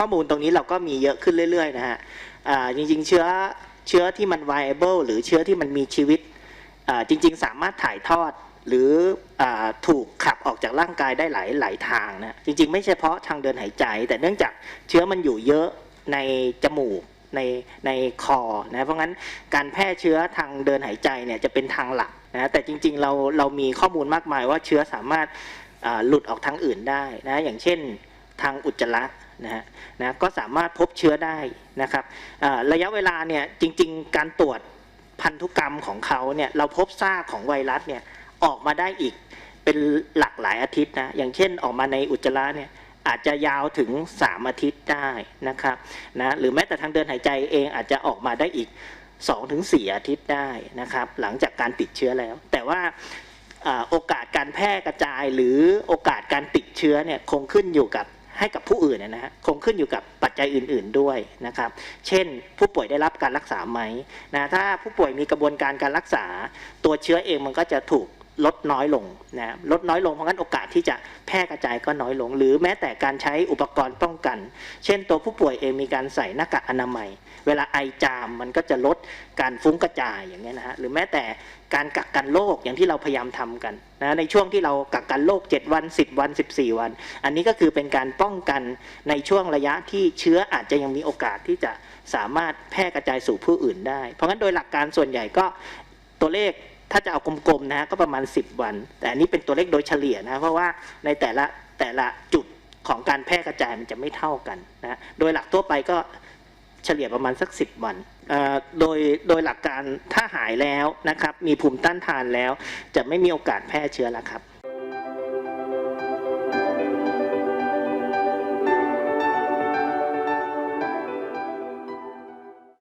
ข้อมูลตรงนี้เราก็มีเยอะขึ้นเรื่อยๆนะฮะจริงๆเชื้อเชื้อที่มัน viable หรือเชื้อที่มันมีชีวิตจริงๆ สามารถถ่ายทอดหรืออถูกขับออกจากร่างกายได้หลายหลายทางนะจริงๆ ไม่เฉพาะทางเดินหายใจ แต่เนื่องจากเชื้อมันอยู่เยอะในจมูกในในคอนะเพราะงั้นการแพร่เชื้อทางเดินหายใจเนี่ยจะเป็นทางหลักนะแต่จริงๆเราเรามีข้อมูลมากมายว่าเชื้อสามารถหลุดออกทางอื่นได้นะอย่างเช่นทางอุจจาระ นะฮะนะก็สามารถพบเชื้อได้นะครับระยะเวลาเนี่ยจริง ๆ การตรวจพันธุกรรมของเขาเนี่ยเราพบซากของไวรัสเนี่ยออกมาได้อีกเป็นหลากหลายอาทิตย์นะอย่างเช่นออกมาในอุจจาระเนี่ยอาจจะยาวถึง 3 อาทิตย์ได้นะครับนะหรือแม้แต่ทางเดินหายใจเองอาจจะออกมาได้อีก 2-4ถึงอาทิตย์ได้นะครับ หลังจากการติดเชื้อแล้ว แต่ว่าโอกาสการแพร่กระจายหรือโอกาสการติดเชื้อเนี่ยคงขึ้นอยู่กับ ให้กับผู้อื่นนะฮะคงขึ้นอยู่กับปัจจัยอื่น ๆด้วยนะครับ เช่น ผู้ป่วยได้รับการรักษาไหมนะถ้าผู้ป่วยมีกระบวนการการรักษา ตัวเชื้อเองมันก็จะถูก ลดน้อยลงนะลดน้อยลงเพราะงั้นโอกาสที่จะแพร่กระจายก็น้อยลง หรือแม้แต่การใช้อุปกรณ์ป้องกัน เช่นตัวผู้ป่วยเองมีการใส่หน้ากากอนามัย เวลาไอจามมันก็จะลดการฟุ้งกระจายอย่างเงี้ยนะฮะหรือแม้แต่การกักกันโรคอย่างที่เราพยายามทำกันนะในช่วงที่เรากักกันโรค7 วัน 10 วัน 14 วัน อันนี้ก็คือเป็นการป้องกันในช่วงระยะที่เชื้ออาจจะยังมีโอกาสที่จะสามารถแพร่กระจายสู่ผู้อื่นได้ เพราะงั้นโดยหลักการส่วนใหญ่ก็ตัวเลข ถ้าจะเอากลมๆนะฮะก็ประมาณ 10 วัน แต่อันนี้เป็นตัวเลขโดยเฉลี่ยนะเพราะว่าในแต่ละแต่ละจุดของการแพร่กระจายมันจะไม่เท่ากันนะโดยหลักทั่วไปก็เฉลี่ยประมาณสัก 10 วัน โดยโดยหลักการถ้าหายแล้วนะครับ มีภูมิต้านทานแล้ว จะไม่มีโอกาสแพร่เชื้อแล้วครับ